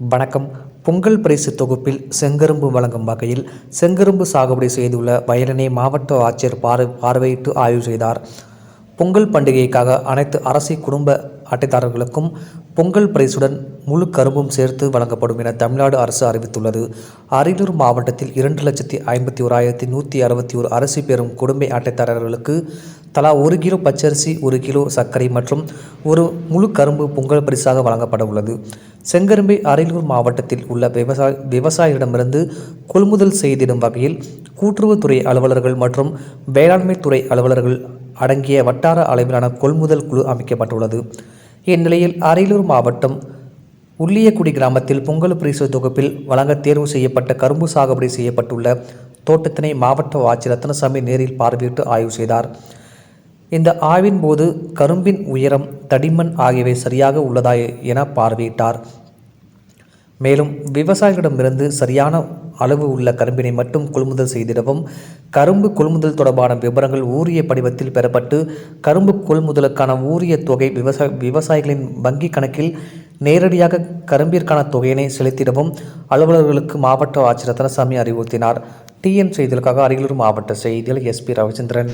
வணக்கம். பொங்கல் பரிசு தொகுப்பில் செங்கரும்பு வழங்கும் வகையில் செங்கரும்பு சாகுபடி செய்துள்ள வயலினை மாவட்ட ஆட்சியர் பார்வை பார்வையிட்டு ஆய்வு செய்தார். பொங்கல் பண்டிகைக்காக அனைத்து அரசு குடும்ப அட்டைதாரர்களுக்கும் பொங்கல் பரிசுடன் முழு கரும்பும் சேர்த்து வழங்கப்படும் என தமிழ்நாடு அரசு அறிவித்துள்ளது. அரியலூர் மாவட்டத்தில் இரண்டு லட்சத்தி ஐம்பத்தி ஓராயிரத்தி நூற்றி அறுபத்தி ஒரு அரசு பெறும் குடும்ப அட்டைதாரர்களுக்கு தலா ஒரு கிலோ பச்சரிசி ஒரு கிலோ சர்க்கரை மற்றும் ஒரு முழு கரும்பு பொங்கல் பரிசாக வழங்கப்பட உள்ளது. செங்கரும்பை அரியலூர் மாவட்டத்தில் உள்ள விவசாய விவசாயிகளிடமிருந்து கொள்முதல் செய்திடும் வகையில் கூட்டுறவுத்துறை அலுவலர்கள் மற்றும் வேளாண்மை துறை அலுவலர்கள் அடங்கிய வட்டார அளவிலான கொள்முதல் குழு அமைக்கப்பட்டுள்ளது. இந்நிலையில் அரியலூர் மாவட்டம் உள்ளியக்குடி கிராமத்தில் பொங்கல் பரிசு தொகுப்பில் வழங்க தேர்வு செய்யப்பட்ட கரும்பு சாகுபடி செய்யப்பட்டுள்ள தோட்டத்தினை மாவட்ட ஆட்சியர் ரத்னசாமி நேரில் பார்வையிட்டு ஆய்வு செய்தார். இந்த ஆய்வின் போது கரும்பின் உயரம் தடிமண் ஆகியவை சரியாக உள்ளதா என பார்வையிட்டார். மேலும் விவசாயிகளிடமிருந்து சரியான அளவு உள்ள கரும்பினை மட்டும் கொள்முதல் செய்திடவும் கரும்பு கொள்முதல் தொடர்பான விவரங்கள் ஊரிய படிவத்தில் பெறப்பட்டு கரும்பு கொள்முதலுக்கான ஊரிய தொகை விவசாய விவசாயிகளின் வங்கி கணக்கில் நேரடியாக கரும்பிற்கான தொகையினை செலுத்திடவும் அலுவலர்களுக்கு மாவட்ட ஆட்சியர் ரத்னசாமி அறிவுறுத்தினார். டிஎன் செய்திகளுக்காக அரியலூர் மாவட்ட செய்தியில் எஸ்பி ரவிச்சந்திரன்.